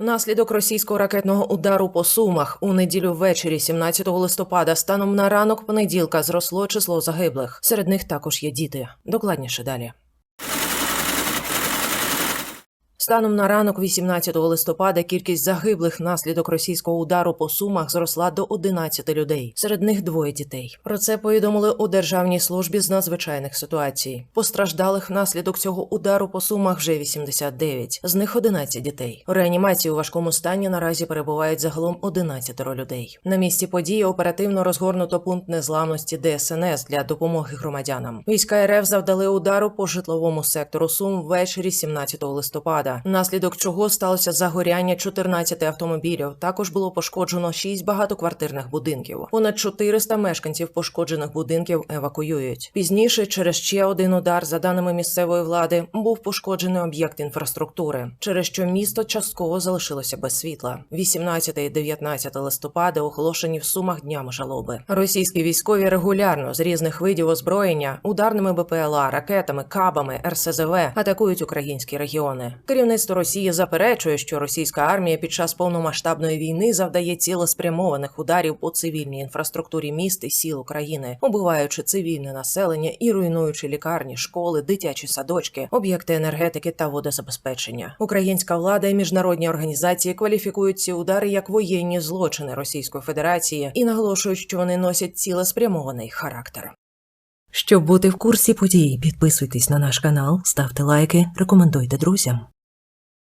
Внаслідок російського ракетного удару по Сумах у неділю ввечері 17 листопада станом на ранок понеділка зросло число загиблих. Серед них також є діти. Докладніше далі. Станом на ранок 18 листопада кількість загиблих внаслідок російського удару по сумах зросла до 11 людей. Серед них двоє дітей. Про це повідомили у Державній службі з надзвичайних ситуацій. Постраждалих внаслідок цього удару по сумах вже 89, з них 11 дітей. У реанімації у важкому стані наразі перебувають загалом 11 людей. На місці події оперативно розгорнуто пункт незламності ДСНС для допомоги громадянам. Війська РФ завдали удару по житловому сектору Сум ввечері 17 листопада, внаслідок чого сталося загоряння 14 автомобілів. Також було пошкоджено 6 багатоквартирних будинків. Понад 400 мешканців пошкоджених будинків евакуюють. Пізніше, через ще один удар, за даними місцевої влади, був пошкоджений об'єкт інфраструктури, через що місто частково залишилося без світла. 18 і 19 листопада оголошені в сумах днями жалоби. Російські військові регулярно з різних видів озброєння, ударними БПЛА, ракетами, кабами, РСЗВ атакують українські регіони. Керівництво Росії заперечує, що російська армія під час повномасштабної війни завдає цілеспрямованих ударів по цивільній інфраструктурі міст і сіл України, убиваючи цивільне населення і руйнуючи лікарні, школи, дитячі садочки, об'єкти енергетики та водозабезпечення. Українська влада і міжнародні організації кваліфікують ці удари як воєнні злочини Російської Федерації і наголошують, що вони носять цілеспрямований характер. Щоб бути в курсі подій, підписуйтесь на наш канал, ставте лайки, рекомендуйте друзям.